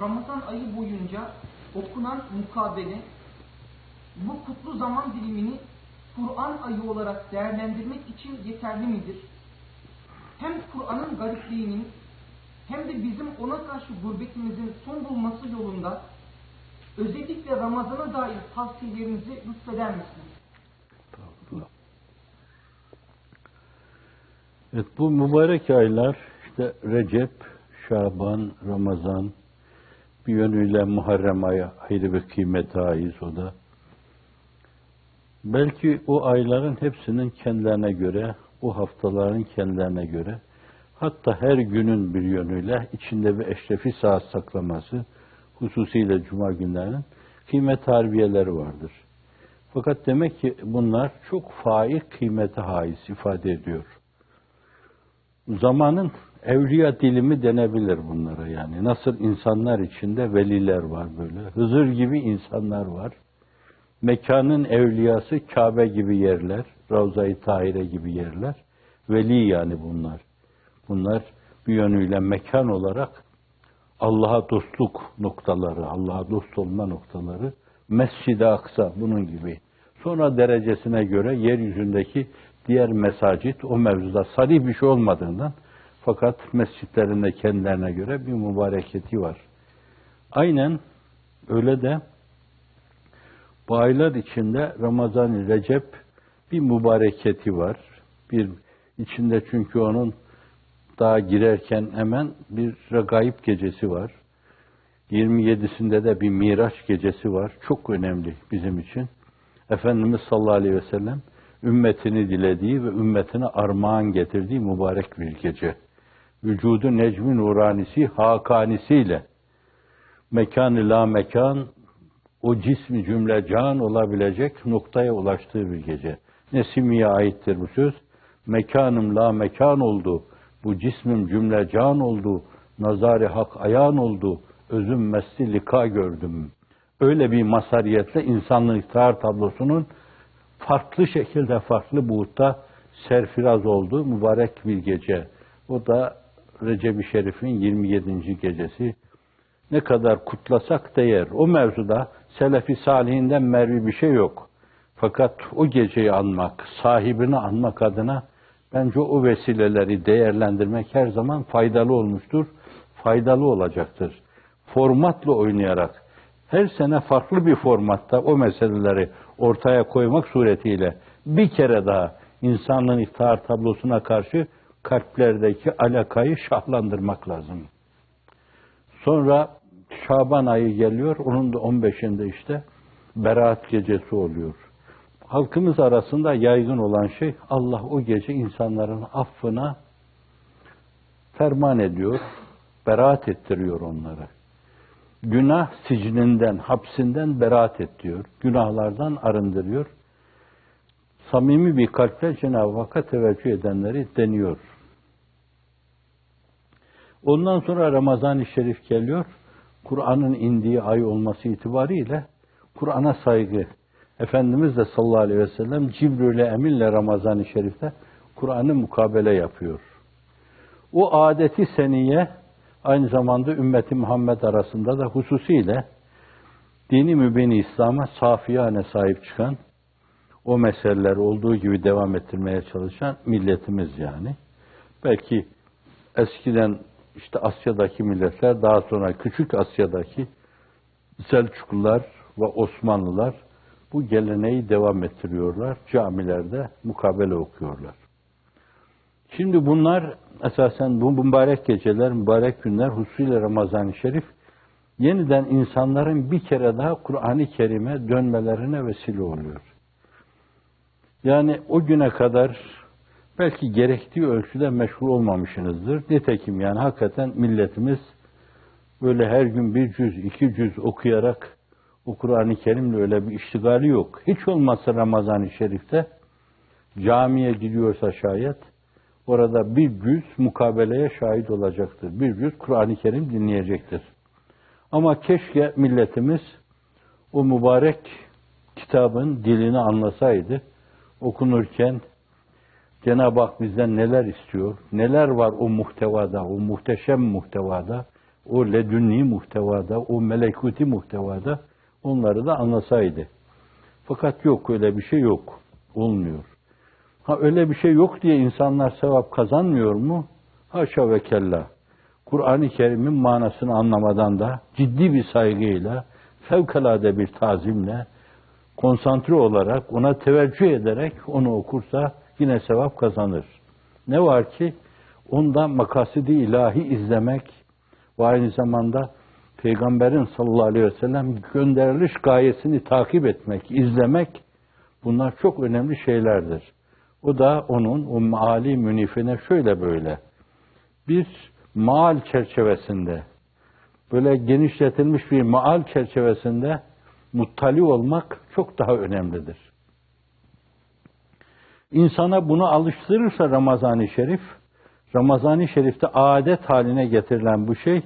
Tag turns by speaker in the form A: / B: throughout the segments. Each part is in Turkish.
A: Ramazan ayı boyunca okunan mukabele bu kutlu zaman dilimini Kur'an ayı olarak değerlendirmek için yeterli midir? Hem Kur'an'ın garipliğinin hem de bizim ona karşı gurbetimizin son bulması yolunda özellikle Ramazan'a dair tavsiyelerinizi lütfeder misiniz?
B: Evet bu mübarek aylar işte Recep, Şaban, Ramazan bir yönüyle Muharrem ayı ayrı bir kıymete ait o da. Belki o ayların hepsinin kendilerine göre, o haftaların kendilerine göre, hatta her günün bir yönüyle içinde bir eşrefi saat saklaması, hususiyle cuma günlerinin kıymet harbiyeleri vardır. Fakat demek ki bunlar çok faik kıymete haiz ifade ediyor. Zamanın evliya dilimi denebilir bunlara yani. Nasıl insanlar içinde veliler var böyle. Hızır gibi insanlar var. Mekanın evliyası Kabe gibi yerler. Ravza-i Tahire gibi yerler. Veli yani bunlar. Bunlar bir yönüyle mekan olarak Allah'a dostluk noktaları, Allah'a dost olma noktaları. Mescid-i Aksa bunun gibi. Sonra derecesine göre yeryüzündeki diğer mesacit o mevzuda sarih bir şey olmadığından fakat mescitlerinde kendilerine göre bir mübareketi var. Aynen öyle de bu aylar içinde Ramazan-ı Recep bir mübareketi var. Bir içinde çünkü onun daha girerken hemen bir regaib gecesi var. 27'sinde de bir Miraç gecesi var. Çok önemli bizim için. Efendimiz sallallahu aleyhi ve sellem ümmetini dilediği ve ümmetine armağan getirdiği mübarek bir gece. Vücudu necmi nuranisi, hakanisiyle mekan la mekan, o cismi cümle can olabilecek noktaya ulaştığı bir gece. Nesimiye aittir bu söz. Mekanım la mekan oldu, bu cismim cümle can oldu, nazari hak ayan oldu, özüm mesli lika gördüm. Öyle bir masariyetle insanlık iftihar tablosunun farklı şekilde, farklı buğutta serfiraz olduğu mübarek bir gece. O da Recep-i Şerif'in 27. gecesi. Ne kadar kutlasak değer. O mevzuda Selefi Salihinden mervi bir şey yok. Fakat o geceyi anmak, sahibini anmak adına bence o vesileleri değerlendirmek her zaman faydalı olmuştur, faydalı olacaktır. Formatla oynayarak, her sene farklı bir formatta o meseleleri ortaya koymak suretiyle bir kere daha insanlığın iftihar tablosuna karşı kalplerdeki alakayı şahlandırmak lazım. Sonra Şaban ayı geliyor, onun da 15'inde işte Berat gecesi oluyor. Halkımız arasında yaygın olan şey Allah o gece insanların affına ferman ediyor, beraat ettiriyor onları. Günah sicninden, hapsinden beraat et diyor. Günahlardan arındırıyor. Samimi bir kalple Cenab-ı Hakk'a teveccüh edenleri deniyor. Ondan sonra Ramazan-ı Şerif geliyor. Kur'an'ın indiği ay olması itibariyle Kur'an'a saygı. Efendimiz de sallallahu aleyhi ve sellem Cibril Emin'le Ramazan-ı Şerif'te Kur'an'ı mukabele yapıyor. O adeti seniye aynı zamanda ümmeti Muhammed arasında da hususiyle dini mübini İslam'a safiyane sahip çıkan, o meseleler olduğu gibi devam ettirmeye çalışan milletimiz yani. Belki eskiden işte Asya'daki milletler, daha sonra Küçük Asya'daki Selçuklular ve Osmanlılar bu geleneği devam ettiriyorlar. Camilerde mukabele okuyorlar. Şimdi bunlar esasen bu mübarek geceler, mübarek günler hususuyla Ramazan-ı Şerif yeniden insanların bir kere daha Kur'an-ı Kerim'e dönmelerine vesile oluyor. Yani o güne kadar belki gerektiği ölçüde meşhur olmamışsınızdır. Nitekim yani hakikaten milletimiz böyle her gün bir cüz, iki cüz okuyarak o Kur'an-ı Kerim'le öyle bir iştigali yok. Hiç olmazsa Ramazan-ı Şerif'te camiye gidiyorsa şayet orada bir cüz mukabeleye şahit olacaktır. Bir cüz Kur'an-ı Kerim dinleyecektir. Ama keşke milletimiz o mübarek kitabın dilini anlasaydı, okunurken Cenab-ı Hak bizden neler istiyor, neler var o muhtevada, o muhteşem muhtevada, o ledünni muhtevada, o melekuti muhtevada onları da anlasaydı. Fakat yok öyle bir şey yok. Olmuyor. Ha öyle bir şey yok diye insanlar sevap kazanmıyor mu? Haşa ve kella. Kur'an-ı Kerim'in manasını anlamadan da ciddi bir saygıyla, fevkalade bir tazimle, konsantre olarak, ona teveccüh ederek onu okursa yine sevap kazanır. Ne var ki onda makasidi ilahi izlemek ve aynı zamanda Peygamberin sallallahu aleyhi ve sellem gönderiliş gayesini takip etmek, izlemek bunlar çok önemli şeylerdir. O da onun o maali münifine şöyle böyle bir maal çerçevesinde böyle genişletilmiş bir maal çerçevesinde muttali olmak çok daha önemlidir. İnsana bunu alıştırırsa Ramazan-ı Şerif, Ramazan-ı Şerif'te adet haline getirilen bu şey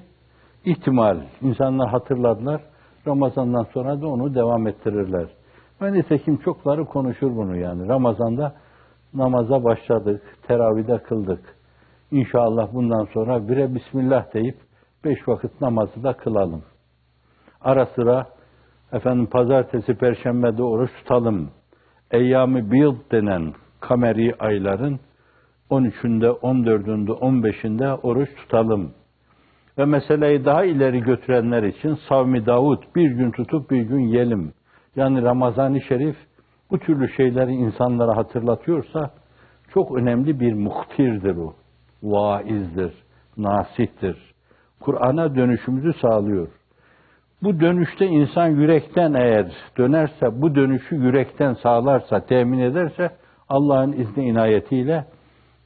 B: ihtimal. İnsanlar hatırladılar. Ramazan'dan sonra da onu devam ettirirler. Ve nitekim çokları konuşur bunu yani. Ramazan'da namaza başladık, teravide kıldık. İnşallah bundan sonra bire Bismillah deyip beş vakit namazı da kılalım. Ara sıra efendim pazartesi, perşembede oruç tutalım. Eyyami Biyıl denen kameri ayların 13'ünde, 14'ünde, 15'inde oruç tutalım. Ve meseleyi daha ileri götürenler için Savmi Davud bir gün tutup bir gün yiyelim. Yani Ramazan-ı Şerif bu türlü şeyleri insanlara hatırlatıyorsa çok önemli bir muhtirdir o. Vaizdir, nasihtir. Kur'an'a dönüşümüzü sağlıyor. Bu dönüşte insan yürekten eğer dönerse, bu dönüşü yürekten sağlarsa, temin ederse Allah'ın izni inayetiyle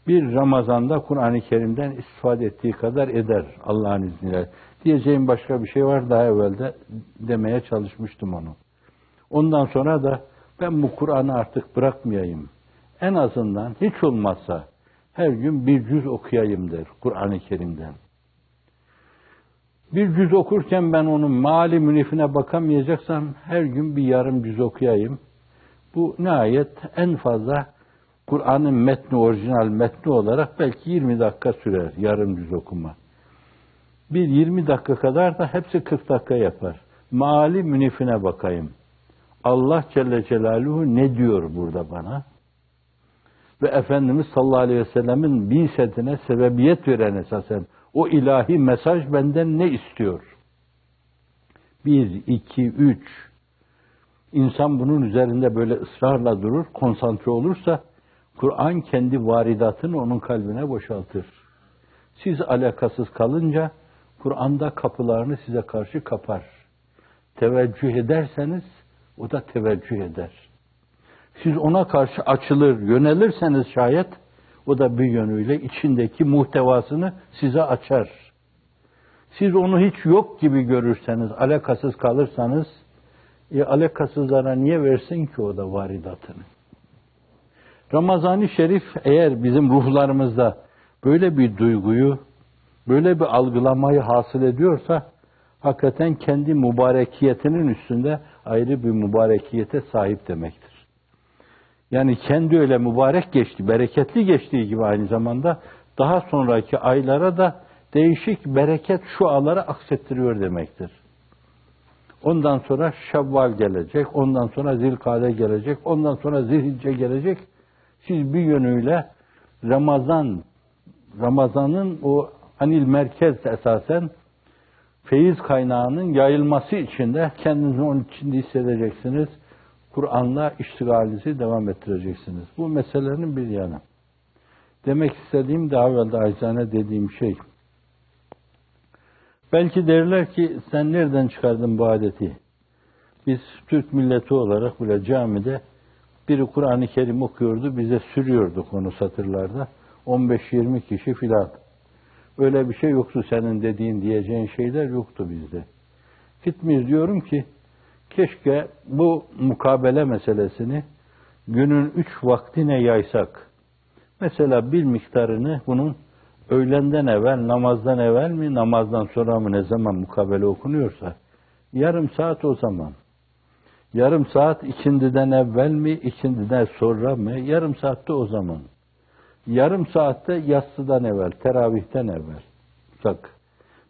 B: bir Ramazan'da Kur'an-ı Kerim'den istifade ettiği kadar eder Allah'ın izniyle. Diyeceğim başka bir şey var daha evvelde demeye çalışmıştım onu. Ondan sonra da ben bu Kur'an'ı artık bırakmayayım. En azından hiç olmazsa her gün bir cüz okuyayım der Kur'an-ı Kerim'den. Bir cüz okurken ben onun mali münifine bakamayacaksam her gün bir yarım cüz okuyayım. Bu nihayet en fazla Kur'an'ın metni, orijinal metni olarak belki 20 dakika sürer yarım cüz okuma. Bir 20 dakika kadar da hepsi 40 dakika yapar. Mali münifine bakayım. Allah Celle Celaluhu ne diyor burada bana? Ve Efendimiz sallallahu aleyhi ve sellemin bisetine sebebiyet veren esasen o ilahi mesaj benden ne istiyor? Bir, iki, üç. İnsan bunun üzerinde böyle ısrarla durur, konsantre olursa Kur'an kendi varidatını onun kalbine boşaltır. Siz alakasız kalınca Kur'an'da kapılarını size karşı kapar. Teveccüh ederseniz o da teveccüh eder. Siz ona karşı açılır, yönelirseniz şayet o da bir yönüyle içindeki muhtevasını size açar. Siz onu hiç yok gibi görürseniz, alakasız kalırsanız, e, alakasızlara niye versin ki o da varidatını? Ramazan-ı Şerif eğer bizim ruhlarımızda böyle bir duyguyu, böyle bir algılamayı hasıl ediyorsa, hakikaten kendi mübarekiyetinin üstünde ayrı bir mübarekiyete sahip demektir. Yani kendi öyle mübarek geçti, bereketli geçtiği gibi aynı zamanda daha sonraki aylara da değişik bereket şu alara aksettiriyor demektir. Ondan sonra Şevval gelecek, ondan sonra Zilkade gelecek, ondan sonra Zilhicce gelecek. Siz bir yönüyle Ramazan, Ramazan'ın o anil merkez esasen feyiz kaynağının yayılması için de kendinizi onun içinde hissedeceksiniz. Kur'an'la iştigalinizi devam ettireceksiniz. Bu meselenin bir yanı. Demek istediğim daha evvel de dediğim şey. Belki derler ki sen nereden çıkardın bu adeti? Biz Türk milleti olarak bile camide biri Kur'an-ı Kerim okuyordu, bize sürüyorduk onu satırlarda. 15-20 kişi filan. Öyle bir şey yoktu senin dediğin diyeceğin şeyler yoktu bizde. Gitmiyoruz diyorum ki keşke bu mukabele meselesini günün üç vaktine yaysak. Mesela bir miktarını bunun öğlenden evvel, namazdan evvel mi, namazdan sonra mı ne zaman mukabele okunuyorsa yarım saat o zaman. Yarım saat ikindiden evvel mi, ikindiden sonra mı, yarım saatte o zaman. Yarım saatte yatsıdan evvel, teravihten evvel. Bak,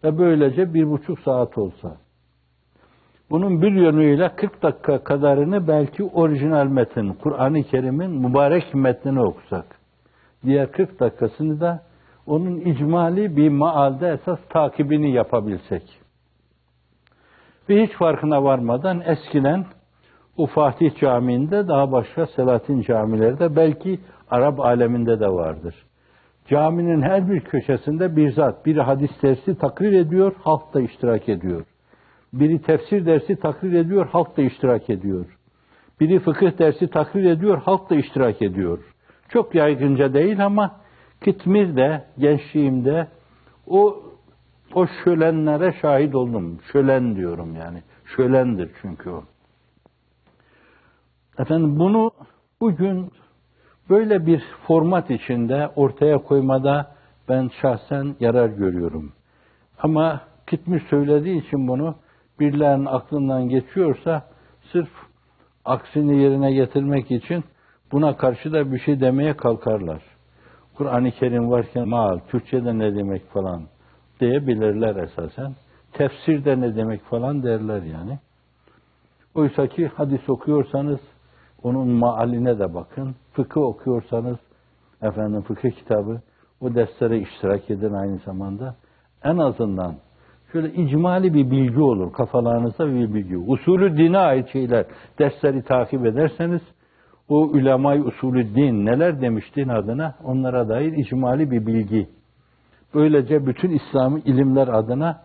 B: ve böylece bir buçuk saat olsa. Bunun bir yönüyle 40 dakika kadarını belki orijinal metin, Kur'an-ı Kerim'in mübarek metnini okusak. Diğer 40 dakikasını da onun icmali bir maalde esas takibini yapabilsek. Ve hiç farkına varmadan eskiden o Fatih Camii'nde daha başka Selahattin camileri de belki Arap aleminde de vardır. Caminin her bir köşesinde bir zat, biri hadis dersi takrir ediyor, halk da iştirak ediyor. Biri tefsir dersi takrir ediyor, halk da iştirak ediyor. Biri fıkıh dersi takrir ediyor, halk da iştirak ediyor. Çok yaygınca değil ama Kitmir'de, gençliğimde o o şölenlere şahit oldum. Şölen diyorum yani. Şölendir çünkü o. Efendim bunu bugün böyle bir format içinde ortaya koymada ben şahsen yarar görüyorum. Ama Kitmiş söylediği için bunu birilerinin aklından geçiyorsa sırf aksini yerine getirmek için buna karşı da bir şey demeye kalkarlar. Kur'an-ı Kerim varken mal, Türkçe'de ne demek falan diyebilirler esasen. Tefsirde ne demek falan derler yani. Oysa ki hadis okuyorsanız onun maaline de bakın. Fıkıh okuyorsanız efendim fıkıh kitabı o derslere iştirak edin aynı zamanda. En azından şöyle icmali bir bilgi olur kafalarınızda bir bilgi. Usulü dine ait şeyler dersleri takip ederseniz o ulemay usulü din neler demiş din adına onlara dair icmali bir bilgi. Böylece bütün İslami ilimler adına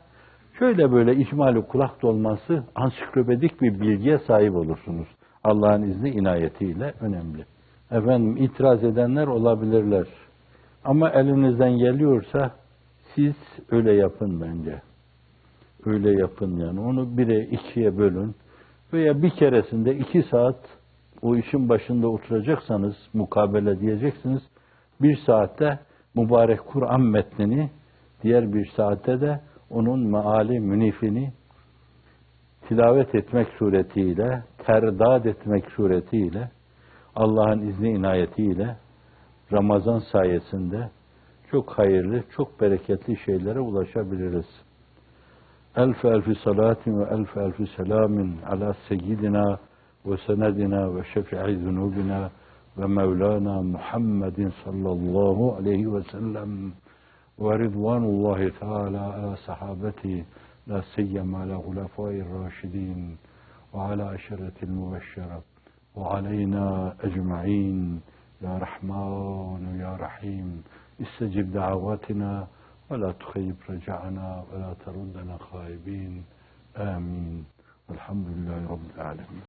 B: şöyle böyle icmali kulak dolması ansiklopedik bir bilgiye sahip olursunuz. Allah'ın izni inayetiyle önemli. Efendim itiraz edenler olabilirler. Ama elinizden geliyorsa siz öyle yapın bence. Öyle yapın yani. Onu bire, ikiye bölün. Veya bir keresinde iki saat o işin başında oturacaksanız, mukabele diyeceksiniz. Bir saatte mübarek Kur'an metnini, diğer bir saatte de onun meali münifini tilavet etmek suretiyle, terdad etmek suretiyle, Allah'ın izni inayetiyle Ramazan sayesinde çok hayırlı, çok bereketli şeylere ulaşabiliriz. Elf elfi salatin ve elf elfi selamin ala seyyidina وسندنا وشفيع ذنوبنا ومولانا محمد صلى الله عليه وسلم. ورضوان الله تعالى على صحابته لا سيما على خلفاء الراشدين وعلى أشرة المبشرة. وعلينا أجمعين. يا رحمن يا رحيم. استجب دعواتنا ولا تخيب رجعنا ولا تردنا خائبين. آمين. والحمد لله رب العالمين.